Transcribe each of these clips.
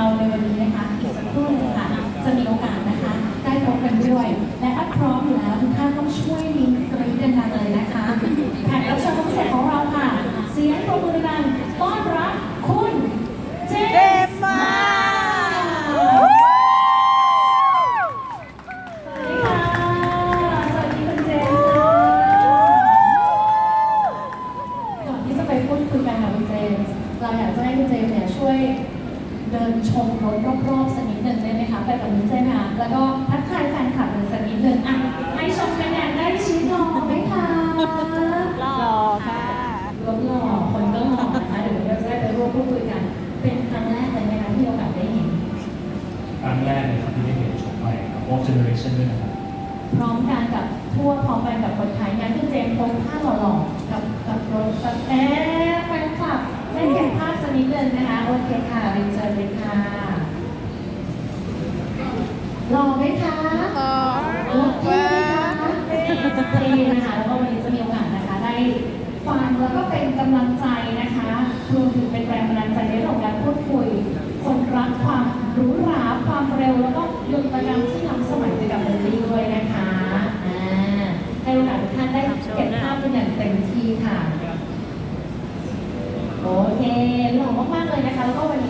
เราในวันนี้นะคะอีกสักครู่หนึงค่ะ จะมีโอกาสนะคะ ได้พบกันด้วย และถ้าพร้อมอยู่แล้วทุกท่านต้องช่วยลิงก์กรี๊ดดังๆเลยนะคะแขกรับเชิญพิเศษของเราค่ะ เสียงปรบมือดังๆต้อนรับคุณเจ เจ ม ม ส์ มา สวัสดีค่ะ สวัสดีคุณเจมส์ค่ะก่อนที่จะไปพูดคุยกันค่ะคุณเจมส์เราอยากจะให้คุณเจมส์เนี่ยช่วย เดินชมรถรอบๆสักนิดหนึ่งได้ไหมคะไปแบบนี้ใช่ไหมคะแล้วก็ทักทายแฟนคลับกันสักนิดหนึ่งอะให้ชมกันอย่างได้ชิดหล่อไหมคะหล่อค่ะรถหล่อคนก็หล่อนะคะเดี๋ยวเราจะได้ไปร่วมพูดคุยกัน เป็นครั้งแรกเลยไหมคะที่โอกาสได้เห็นครั้งแรกเลยครับที่ได้เห็นชมใหม่ครับ Walk Generation ด้วยนะครับพร้อมกันกับทั่วพร้อมกันกับคนไทยงั้นคุณเจมส์โพสท่าหล่อๆกับกับรถสักแอ๊ะแฟนคลับได้เห็นภาพสักนิดนึงนะคะโอเคค่ะเรียนเชิญเลย ค่ะหล่อไหมคะหล่อโอเคไหมคะเท่นะคะแล้วก็วันนี้จะมีโอกาสนะคะได้ฟังแล้วก็เป็นกำลังใจนะคะรวมถึงเป็นแรงบันดาลใจในเรื่องของการพูดคุยคนรักความหรูหราความเร็วแล้วก็ยนตกรรมที่ล้ำสมัยไปกับเบลลี่ด้วยนะคะอ่าให้โอกาสทุกท่านได้เก็บภาพเป็นอย่างเต็มที่ค่ะ โอเคหล่อมากๆเลยนะคะแล้วก็วันนี้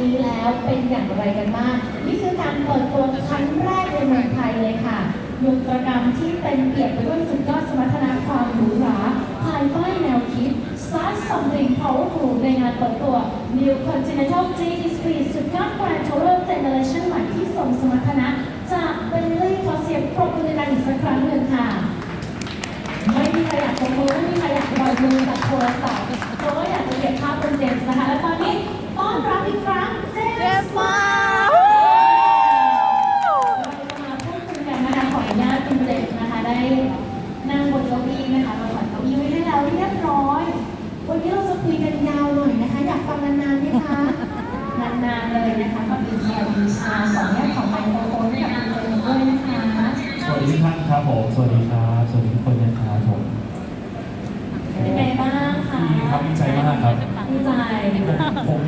นี้แล้วเป็นอย่างไรกันบ้างนี่คือการเปิดตัวครั้งแรกในเมืองไทยเลยค่ะยนตรกรรมที่เต็มเปี่ยมไปด้วยสุดยอดสมรรถนะความหรูหราภายใต้แนวคิด Start something powerful ในงานเปิดตัว New Continental GT Speed สุดยอด Grand Tourer Generation ใหม่ที่ทรงสมรรถนะ จากเบนลี่ขอเสียงปรบมือดังอีกสักครั้งหนึ่งค่ะ ไม่มีใครอยากปรบมือไม่มีใครอยากปล่อยมือจากโทรศัพท์เพราะว่าอยากจะเก็บภาพเป็นเจมส์นะคะและตอนนี้ต้อนรับอีกครั้งเจ เจ ม ม ส์ มา เราจะมาพูดคุยกันนะคะขออนุญาตคุณเจมส์นะคะ ได้นั่งบนเก้าอี้นะคะเราจัดเก้าอี้ไว้ให้แล้วเรียบร้อย วันนี้เราจะคุยกันยาวหน่อยนะคะ อยากฟังนานๆไหมคะ นา นๆเลยนะคะขอบคุณสวัสดีค่ะสองแง่ของไมโครโฟนให้กับคุณเจมส์ด้วยนะคะสวัสดีทุกท่านครับผม สวัสดีครับ สวัสดีทุกคนนะครับผมเป็นไงบ้างคะดีครับดีใจมากครับ ดีใจ ผม